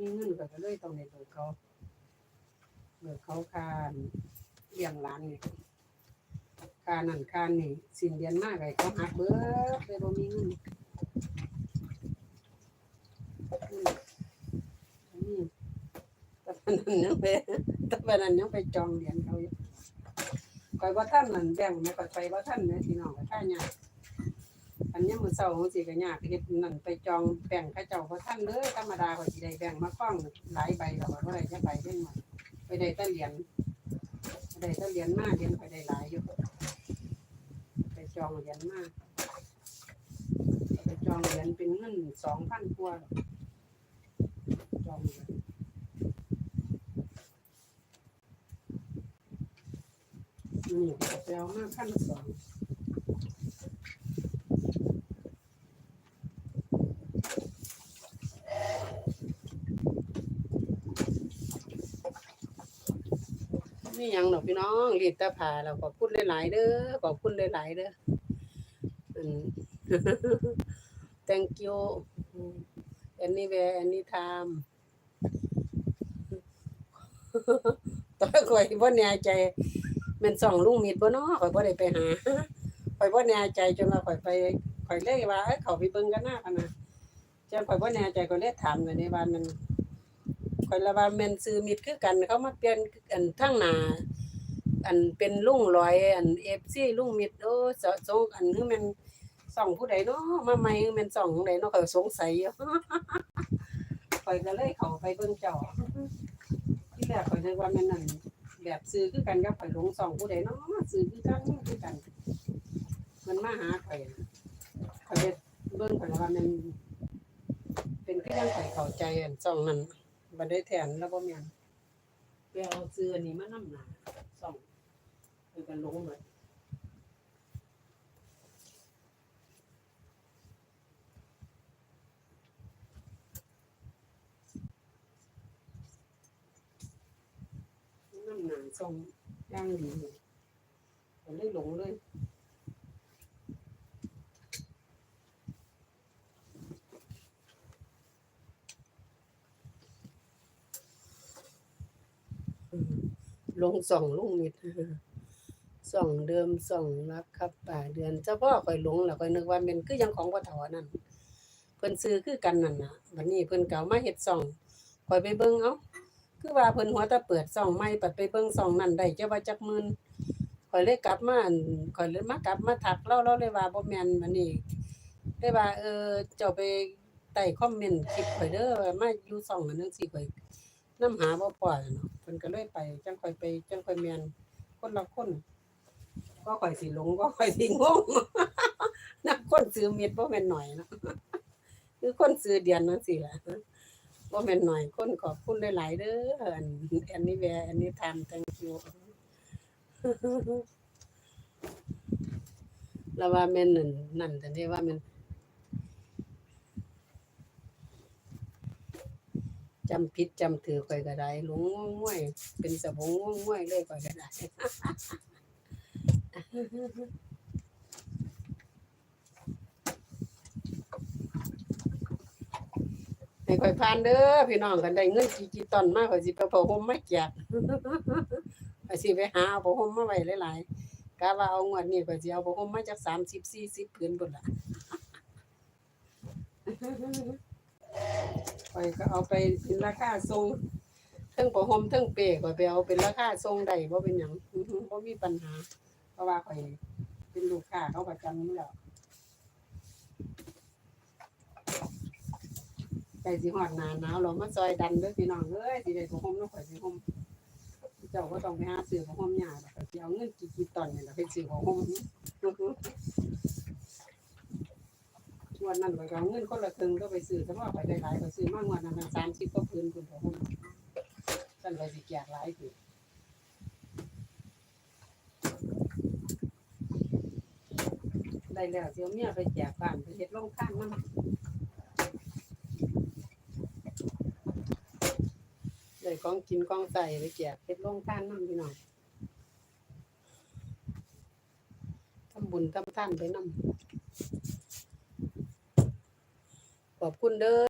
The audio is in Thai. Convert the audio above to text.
มีเงินก็เลยต้องได้เบิกเขาเบิกเขาคานเลี้ยงหลานนี่คานั่นคานนี่สิ้นเดือนมากไอ้เขาหักเบิดเลยบ่มีเงินนี่แต่ปานนั้นยังไปแต่ปานนั้นยังไปจองเหรียญเขาอยู่ข่อยบ่าทันนั่นแบ่งแม่ข่อยไปบ่าทันแม่พี่น้องก็ท่านยาก อันนี้มือเศร้าของสิก็ยากเฮ็ดนั่นไปจองแบ่งข้าเจ้าบ่ทันเลยธรรมดาก็สิได้แบ่งมาคล้องหลายใบแล้วว่าบ่ได้จะใบได้หมดไปได้แต่เหรียญไปได้แต่เหรียญมากเหรียญไปได้หลายอยู่ไปจองเหรียญมาไปจองเหรียญเป็นเงิน2,000กว่าจองเหรียญนี่ก็ไปเอามาพันสอง นี่ยังดอกพี่น้องรีดตาผาเราขอบคุณหลายๆเด้อขอบคุณหลายๆเด้ออืม thank you anywhere anytime ตอนข่อยบ่แน่ใจม่นส่องลุงมิดบ่เนาะข่อยบ่ได้ไปหาข่อยบ่แน่ใจจนว่าข่อยไปข่อยเลยว่าเอ้ยเขาไปเบิ่งกันหน้ากันนะจนข่อยบ่แน่ใจก็เลยถามกันในบ้านมัน ข่อยละว่าแม่นซื้อมิดคือกัน เขามาเปลี่ยนอันทั้งหนาอันเป็นลุงลอย อัน FC ลุงมิดโอ้สะสงอันคือแม่นส่องผู้ใดเนาะมาใหม่คือแม่นส่องผู้ใดเนาะก็สงสัยอยู่ ข่อยก็เลยเข้าไปเบิ่งเจ้าที่แรกข่อยนึกว่าแม่นนั่นแบบซื้อคือกันกับข่อยหลงส่องผู้ใดเนาะซื้อคือกันคือกัน มันมาหาข่อยข่อยไปเบิ่งข่อยว่ามันเป็นคือยังข่อยเข้าใจอันส่องนั้น บันได้แทนแล้วบ่แม่นไปเสื้ออันนี้มานำหนาสองเพิ่นก็ลงหมดน้ำหนาส่งย่างดีเลยก็เลยหลงเลย ลงส่องลุงมิดส่องเดิมส่องรักครับป่าเดือนเจ้าพ่อข่อยหลงแล้วข่อยนึกว่าเป็นคือยังของพ่อเฒ่าอันนั่นเพิ่นซื้อคือกันนั่นน่ะบัดนี้เพิ่นก็เอามาเฮ็ดส่องข่อยไปเบิ่งเอ้าคือว่าเพิ่นหัวตะเปิดส่องใหม่ปัดไปเบิ่งส่องนั่นได้จะว่าจักมื่นข่อยเลยกลับมาอั่นข่อยเลยมากลับมาทักเราเราเลยว่าบ่แมนบัดนี้เลยว่า เออเจ้าไปใต้คอมเมนต์คลิปข่อยเด้อมาอยู่ส่องอันนั้นสิข่อยน้ำหาบ่พอแล้วเนาะ พิ่นก็เลยไปจังข่อยไปจังข่อยแมนคนละคนก็ข่อยสิหลงก็ข่อยสิงงนักคนซื้อเม็ดบ่แม่นหน่อยเนาะคือคนซื้อเดือนนั่นสิล่ะบ่แม่นหน่อยคนขอบคุณหลายๆเด้ออันอันนี้แวอันนี้ทำ thank you แล้วว่าแม่นนั่นนั่นแต่นี่ว่าแมัน จำผิดจำถือข่อยก็ได้หลงง่วงง่วยเป็นสะบงง่วงง่วยเลยข่อยก็ได้ให้ข่อยผ่านเด้อพี่น้องกันได้เงินกี่กี่ตอนมาข่อยสิไปเอาผ้าห่มมาแจกข่อยสิไปหาเอาผ้าห่มมาไว้หลายๆกะว่าเอางวดนี้ข่อยสิเอาผ้าห่มมาจัก30 40ผืนพุ่นล่ะ ข่อยก็เอาไปเป็นราคาทรงเทั้งผ้าห่มเทั้งเปข่อยไปเอาเป็นราคาทรงได้บ่เป็นหยังบ่มีปัญหา เพราะว่าข่อยเป็นลูกค้าเขาประจำอยู่แหล้วใส่สิฮอดหนาหนาวเรามาซอยดันเด้อพี่น้องเอ้ยสิได้ผ้าห่มเนาะข่อยสิห่มเจ้าก็ต้องไปหาซื้อผ้าห่มหยาดอกข่อยสิเอาเงินกี่ๆตอนเนี่ล่ะไปซื้อผ้าห่ม วันนั้นข่อยก็เอาเงินคนละครึ่งก็ไปซื้อแต่ว่าข่อยได้หลายข่อยซื้อมากกว่านั้นสามัน30กว่าพื้นพุ่นผ้าห่มซั่นข่อยสิแจกหลายพุ่ได้แล้วสิเอาเมียไปแจกบ้านไปเฮ็ดโรงทานนำได้ของกินของใส่ไปแจกเฮ็ดโรงทานนำพี่น้องทำบุญทำท่านไปนำ ขอบคุณเด้อ